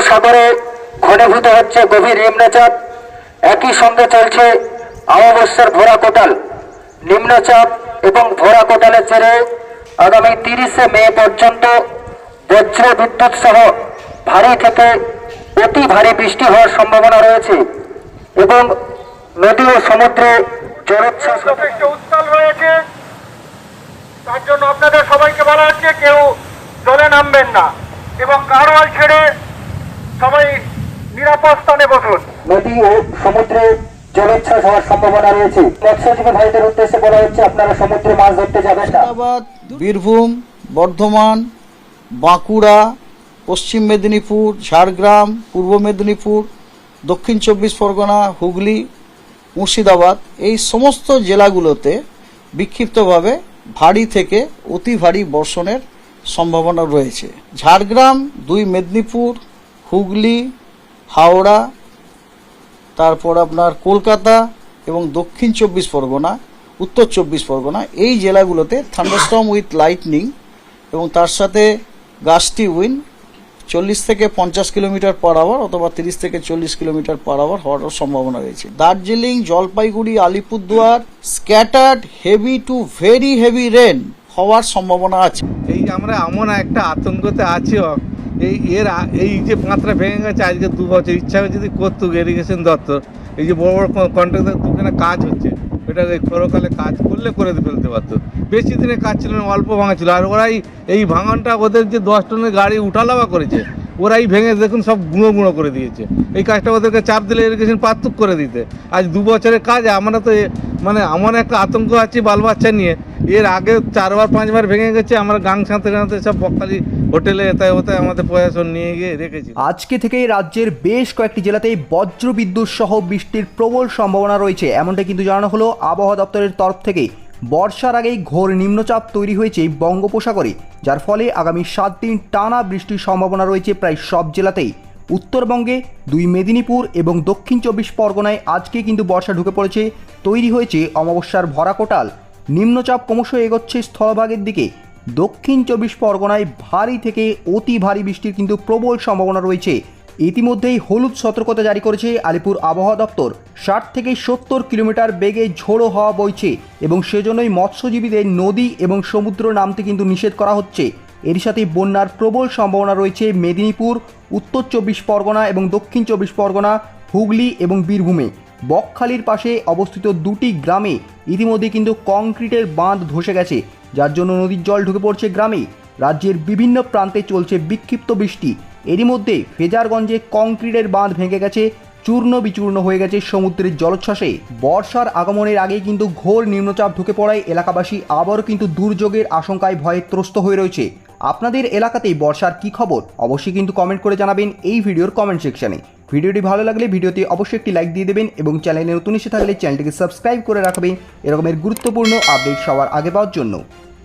বঙ্গোপসাগরে ঘনীভূত হচ্ছে গভীর নিম্নচাপ। একই সঙ্গে চলছে অমাবস্যার ভরা কোটাল। নিম্নচাপ এবং ভরা কোটালের জেরে আগামী তিরিশে মে পর্যন্ত বজ্র বিদ্যুৎ সহ ভারী থেকে অতি ভারী বৃষ্টি হওয়ার সম্ভাবনা রয়েছে এবং নদী ও সমুদ্রে জলোচ্ছ্বাস উত্তাল রয়েছে। তার জন্য আপনাদের সবাইকে বলা হচ্ছে কেউ জলে নামবেন না এবং কারওয়াল ছেড়ে সবাই নিরাপদ স্থানে বসুন। নদী ও সমুদ্রে জলোচ্ছ্বাস হওয়ার সম্ভাবনা রয়েছে। মৎস্যজীবী ভাইদের উদ্দেশ্যে বলা হচ্ছে আপনারা সমুদ্রে মাছ ধরতে যাবেন না। বীরভূম বর্ধমান বাঁকুড়া পশ্চিম মেদিনীপুর ঝাড়গ্রাম পূর্ব মেদিনীপুর দক্ষিণ চব্বিশ পরগনা হুগলি মুর্শিদাবাদ এই সমস্ত জেলাগুলোতে বিক্ষিপ্তভাবে ভারী থেকে অতি ভারী বর্ষণের সম্ভাবনা রয়েছে। ঝাড়গ্রাম দুই মেদিনীপুর হুগলি, হাওড়া, তারপর আপনার কলকাতা এবং দক্ষিণ চব্বিশ পরগনা, উত্তর চব্বিশ পরগনা, এই জেলাগুলোতে থান্ডারস্টর্ম উইথ লাইটনিং এবং তার সাথে গাস্টি উইন চল্লিশ থেকে পঞ্চাশ কিলোমিটার পার আওয়ার অথবা তিরিশ থেকে চল্লিশ কিলোমিটার পার আওয়ার হওয়ার সম্ভাবনা রয়েছে। Darjeeling, Jalpaiguri, Alipurduar scattered heavy to very heavy rain হওয়ার সম্ভাবনা আছে। এই আমরা এমন একটা আতঙ্কতে আছি এই এর এই যে পাঁচটা ভেঙে গেছে, আজকে দু বছর। ইচ্ছা যদি করতো ইরিগেশন দপ্তর এই যে বড় বড় কন্ট্রাক্টর দুখানে কাজ হচ্ছে। এটা এই খরকালে কাজ করলে করে ফেলতে পারতো। বেশি দিনে কাজ ছিল না, অল্প ভাঙা ছিল। আর ওরাই এই ভাঙনটা ওদের যে দশ টনের গাড়ি উঠালাবা করেছে, ওরাই ভেঙে দেখুন সব গুঁড়ো গুঁড়ো করে দিয়েছে। এই কাজটা ওদেরকে চাপ দিলে ইরিগেশন পার্থক করে দিতে। আজ দু বছরের কাজ, আমরা তো মানে আমার একটা আতঙ্ক আছে বাল বাচ্চা নিয়ে। এর আগে চারবার, পাঁচবার ভেঙে গেছে, আমরা গাং সাঁতে সাঁতে সব বকখালি হোটেলে এতায় ওতায় আমাদের প্রশাসন নিয়ে গিয়ে রেখেছি। আজকে থেকেই রাজ্যের বেশ কয়েকটি জেলাতেই বজ্র বিদ্যুৎ সহ বৃষ্টির প্রবল সম্ভাবনা রয়েছে। এমনটা কিন্তু জানানো হলো আবহাওয়া দপ্তরের তরফ থেকে। বর্ষার আগেই ঘোর নিম্নচাপ তৈরি হয়েছে বঙ্গোপসাগরে, যার ফলে আগামী সাত দিন টানা বৃষ্টির সম্ভাবনা রয়েছে প্রায় সব জেলাতেই। উত্তরবঙ্গে, দুই মেদিনীপুর এবং দক্ষিণ চব্বিশ পরগনায় আজকে কিন্তু বর্ষা ঢুকে পড়েছে, তৈরি হয়েছে অমাবস্যার ভরা কোটাল। নিম্নচাপ ক্রমশ এগোচ্ছে স্থলভাগের দিকে। দক্ষিণ চব্বিশ পরগনায় ভারী থেকে অতি ভারী বৃষ্টির কিন্তু প্রবল সম্ভাবনা রয়েছে। ইতিমধ্যেই হলুদ সতর্কতা জারি করেছে আলিপুর আবহাওয়া দপ্তর। ষাট থেকে সত্তর কিলোমিটার বেগে ঝোড়ো হাওয়া বইছে এবং সেজন্যই মৎস্যজীবীদের নদী এবং সমুদ্র নামতে কিন্তু নিষেধ করা হচ্ছে। এর সাথে বন্যার প্রবল সম্ভাবনা রয়েছে মেদিনীপুর, উত্তর চব্বিশ পরগনা এবং দক্ষিণ চব্বিশ পরগনা, হুগলি এবং বীরভূমে। বকখালির পাশে অবস্থিত দুটি গ্রামে ইতিমধ্যে কিন্তু কংক্রিটের বাঁধ ধসে গেছে, যার জন্য নদীর জল ঢুকে পড়ছে গ্রামে। রাজ্যের বিভিন্ন প্রান্তে চলছে বিক্ষিপ্ত বৃষ্টি। এরই মধ্যে ফেজারগঞ্জে কংক্রিটের বাঁধ ভেঙে গেছে, চূর্ণ বিচূর্ণ হয়ে গেছে সমুদ্রের জলোচ্ছ্বাসে। বর্ষার আগমনের আগে কিন্তু ঘোর নিম্নচাপ ঢুকে পড়ায় এলাকাবাসী আবারও কিন্তু দুর্যোগের আশঙ্কায় ভয়ে ত্রস্ত হয়ে রয়েছে। আপনাদের এলাকাতেই বর্ষার কি খবর অবশ্যই কিন্তু কমেন্ট করে জানাবেন এই ভিডিওর কমেন্ট সেকশনে ভিডিওটি ভালো লাগলে ভিডিওতে অবশ্যই একটি লাইক দিয়ে দেবেন এবং চ্যানেলে নতুন এসে থাকলে চ্যানেলটিকে সাবস্ক্রাইব করে রাখবেন, এরকমের গুরুত্বপূর্ণ আপডেট সবার আগে পাওয়ার জন্য।